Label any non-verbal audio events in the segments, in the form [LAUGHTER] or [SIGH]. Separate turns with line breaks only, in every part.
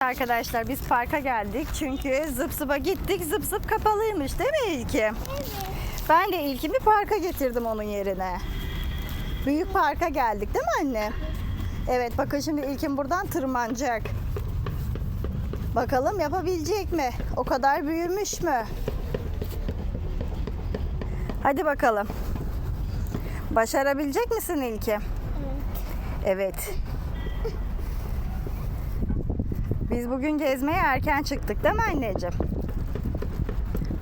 Arkadaşlar biz parka geldik çünkü zıp zıpa gittik zıp zıp kapalıymış değil mi İlki? Ben de İlkimi parka getirdim onun yerine. Büyük parka geldik değil mi anne? Evet bakın şimdi İlkim buradan tırmanacak. Bakalım yapabilecek mi? O kadar büyümüş mü? Hadi bakalım. Başarabilecek misin İlki? Evet. Biz bugün gezmeye erken çıktık değil mi anneciğim?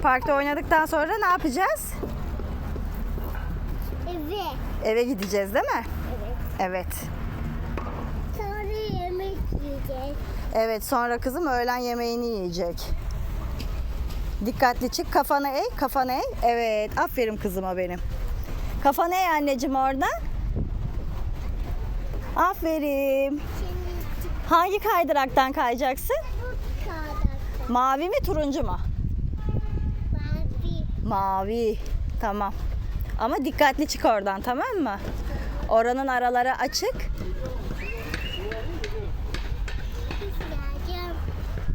Parkta oynadıktan sonra ne yapacağız?
Evet.
Eve gideceğiz değil mi?
Evet.
Evet.
Sonra yemek yiyeceğiz.
Evet sonra kızım öğlen yemeğini yiyecek. Dikkatli çık kafanı eğ kafanı eğ. Evet aferin kızıma benim. Kafanı eğ anneciğim oradan. Aferin. Hangi kaydıraktan kayacaksın? Mavi mi turuncu mu?
Barbie.
Mavi. Tamam. Ama dikkatli çık oradan tamam mı? Oranın araları açık.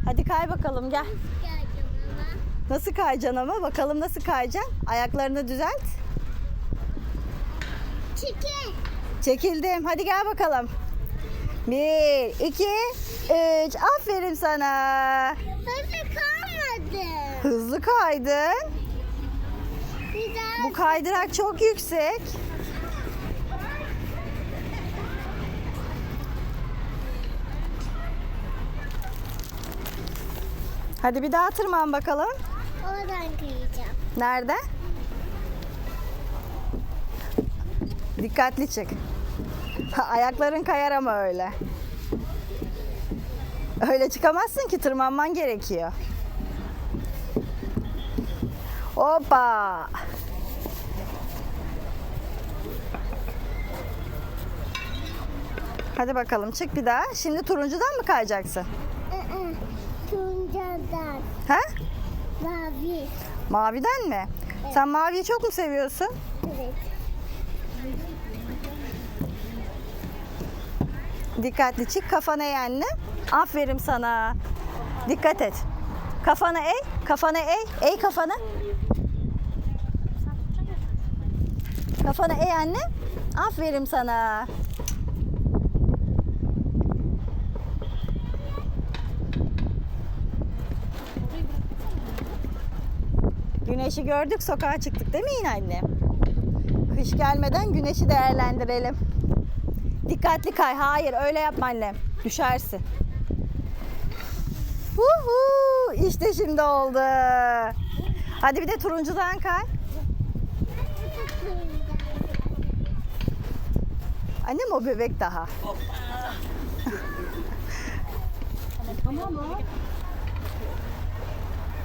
Hadi kay bakalım gel. Nasıl kayacaksın ama? Bakalım nasıl kayacaksın? Ayaklarını düzelt.
Çekil.
Çekildim. Hadi gel bakalım. Bir, iki, üç. Aferin sana.
Hızlı kalmadı.
Hızlı kaydın. Bu kaydırak çok yüksek. Hadi bir daha tırman bakalım.
Oradan kıyacağım.
Nerede? Dikkatli çık. [LAUGHS] Ayakların kayar ama öyle. Öyle çıkamazsın ki tırmanman gerekiyor. Hoppa. Hadi bakalım çık bir daha. Şimdi turuncudan mı kayacaksın?
Iı, Tuncadan.
Ha?
Mavi.
Maviden mi? Sen maviyi çok mu seviyorsun?
Evet.
Dikkatli çık kafana anne. Aferin sana. Dikkat et. Kafana eğ. Kafana eğ. Eğ kafanı. Kafana eğ anne. Aferin sana. Güneşi gördük sokağa çıktık değil mi yine anne? Kış gelmeden güneşi değerlendirelim. Dikkatli kay. Hayır öyle yapma annem. Düşersin. Huhu, işte şimdi oldu. Hadi bir de turuncudan kay. Annem o bebek daha.
Tamam mı?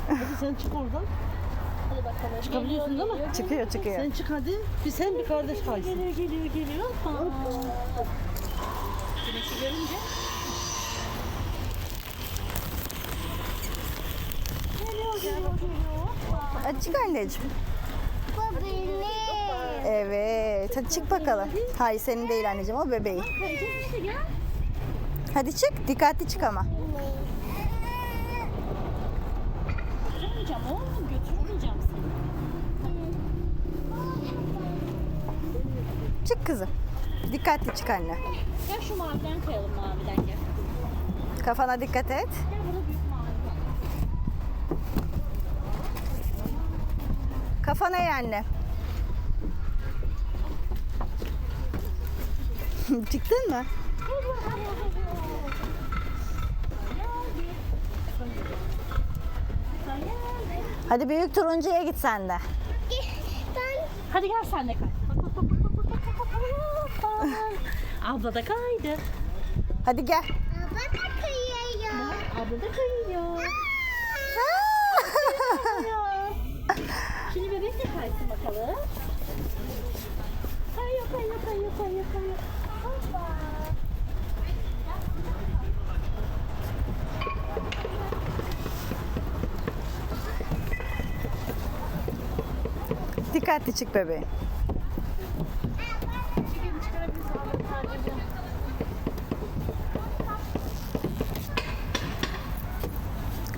Hadi sen çık oradan. Hadi bakalım. Çıkabiliyorsun değil mi?
Çıkıyor çıkıyor.
Sen çık hadi. Bir sen bir kardeş kaysın.
Geliyor geliyor geliyor. Güneşi görünce. Geliyor geliyor geliyor.
Hadi çık anneciğim.
Bu benim.
Evet. Hadi çık bakalım. Hayır senin değil anneciğim o bebeği.
Kayacağız işte gel.
Hadi çık. Dikkatli çık ama.
Götürmeyeceğim oğlum götürmeyeceğim seni.
Çık kızım. Dikkatli çık anne.
Gel şu maviden kayalım maviden gel.
Kafana dikkat et.
Gel burada büyük mavi var.
Kafana eğ anne. [LAUGHS] Çıktın mı? Hadi büyük turuncuya git sen de.
Ben
Hadi gel sen de kay. Abla da kaydı.
Hadi gel.
baba da kıyıyor.
Abla da kayıyor. Şimdi bebek de kaysın bakalım. Kayıyor, kayıyor, kayıyor, kayıyor, kayıyor. Hoppa.
Dikkatli çık bebeğim.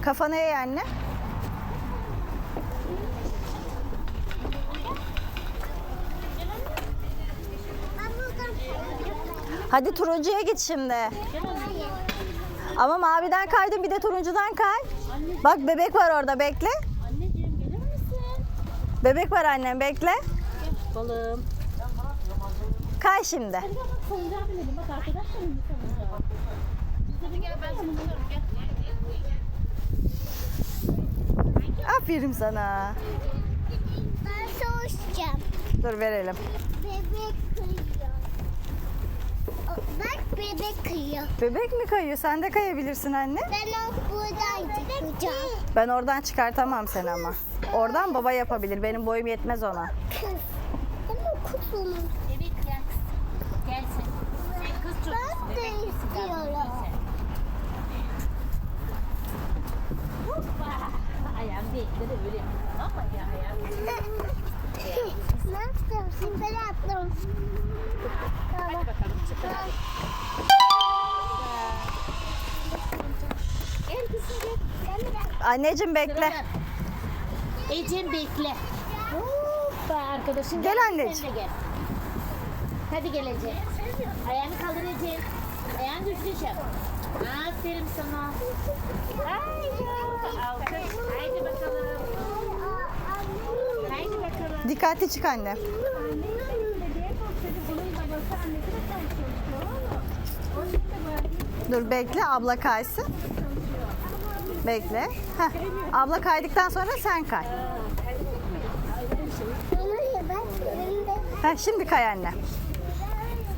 Kafana eğ anne. Hadi turuncuya git şimdi. Ama maviden kaydın bir de turuncudan kay. Bak bebek var orada bekle.
Anneciğim gelir misin?
Bebek var annem bekle.
Balım.
Kay şimdi.
Hadi bak. Bak gel.
Aferin sana.
Ben soğuşacağım.
Dur verelim.
Bebek kıyıyor. O, Bak bebek kıyıyor.
Bebek mi kayıyor? Sen de kayabilirsin anne.
Ben o buradan çıkacağım.
Ben oradan çıkartamam seni ama. Oradan baba yapabilir. Benim boyum yetmez ona.
Kız. Ama kuzum.
Evet gel kız. Gel sen. Sen kız çocuğusun.
Ben de
bebek
istiyorum.
Hoppa. Ayağım bekle de öyle yapıyorsun ama ya ayağım.
ne yaptım? Süper attım.
Hadi bakalım çıkın hadi. Gel kızım gel.
Sen de bak.
Anneciğim bekle.
Ecem bekle. Hoppa arkadaşım.
Gel
Sen
anneciğim.
de gel. Hadi gel Ecem. Ayağını kaldır Ecem. Ayağını düzgün yap. Aferin sana. Haydi. Alkış. Haydi bakalım. Haydi bakalım.
Dikkatli çık anne. Dur bekle abla kaysın. Bekle. Heh. Abla kaydıktan sonra sen kay. Heh, şimdi kay anne.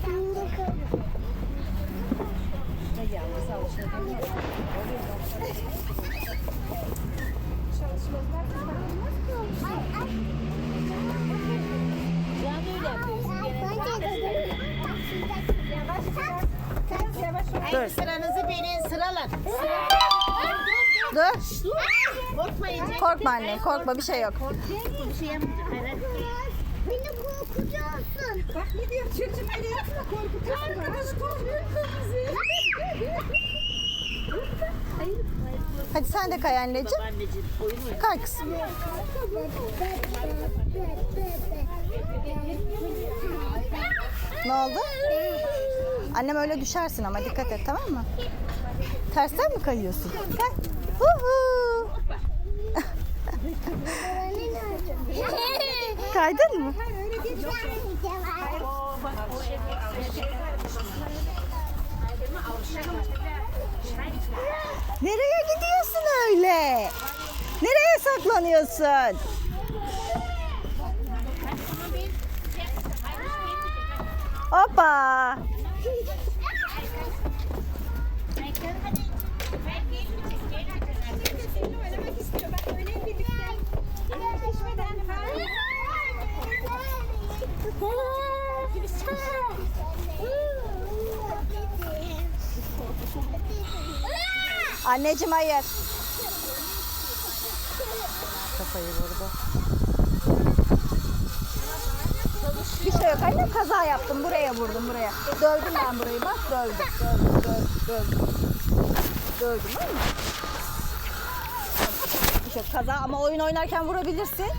Şimdi
yapıyorsun.
Dur.
Sıranızı binin sıralan.
Dur.
Korkma Ecem.
Korkma anne. Korkma bir şey yok.
Bir şey yapmayacak. Hayır.
Beni korkutuyorsun. Bak ne diyor çocuğum beni yapma korkutuyorsun. Arkadaş korkuyorsun bizi.
Hadi sen de kay anneciğim. Kay kızım. Ne oldu? Annem öyle düşersin ama dikkat et tamam mı? Tersten mi kayıyorsun? [LAUGHS] Kaydın mı? Nereye gidiyorsun öyle? Nereye saklanıyorsun? Hoppa. Anneciğim hayır. Kafayı vurdu. Bir şey yok annem kaza yaptım buraya vurdum buraya. Dövdüm ben burayı bak dövdüm dövdüm dövdüm dövdüm. Dövdüm değil mi? Bir şey yok, kaza ama oyun oynarken vurabilirsin.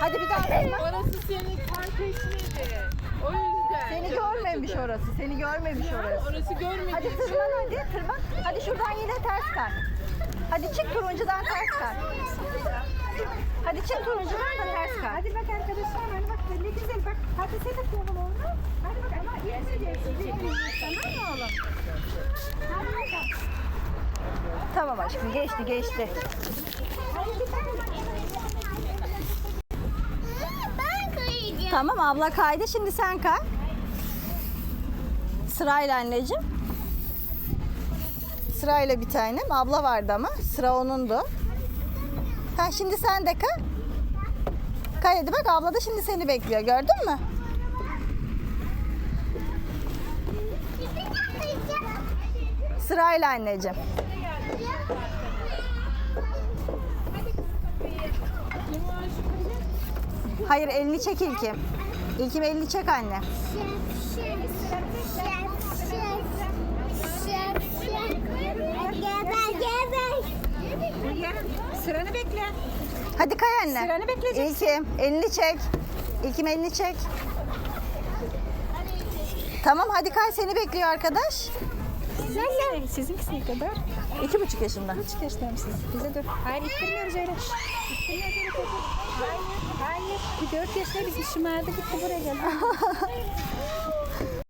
Hadi bir daha vurma.
Orası senin kardeşiniydi. O yüzden.
Seni görmemiş orası. Seni görmemiş orası.
Orası görmedi.
Hadi tırman hadi tırman. Hadi şuradan yine ters kay. Hadi çık turuncudan ters kay. Hadi çık turuncudan da ters kay.
Hadi bak arkadaşlar hadi bak ne güzel bak. Hadi sen de kovala onu. Hadi bak ama iyi söylüyorsun. Tamam mı oğlum? Hadi bakalım.
Tamam aşkım geçti geçti.
Ben kayacağım.
Tamam abla kaydı şimdi sen kay. Sırayla anneciğim. Sırayla bir tanem. Abla vardı ama sıra onundu. Ha şimdi sen de kay. Kay hadi bak abla da şimdi seni bekliyor gördün mü? Sırayla anneciğim. Hayır elini çek İlkim. İlkim elini çek anne.
Geber geber.
Sıranı bekle.
Hadi kay anne.
Sıranı bekleyeceksin.
İlkim elini çek. İlkim elini çek. Tamam hadi kay seni bekliyor arkadaş.
Güzel. Sizinkisi ne kadar?
İki buçuk yaşında.
Üç yaşlarım siz. Bize dur. Hayır ittirmiyoruz öyle. İttirmiyoruz öyle. Hayır. Hayır. Bir dört yaşında biz şımardı gitti buraya geldi. [LAUGHS]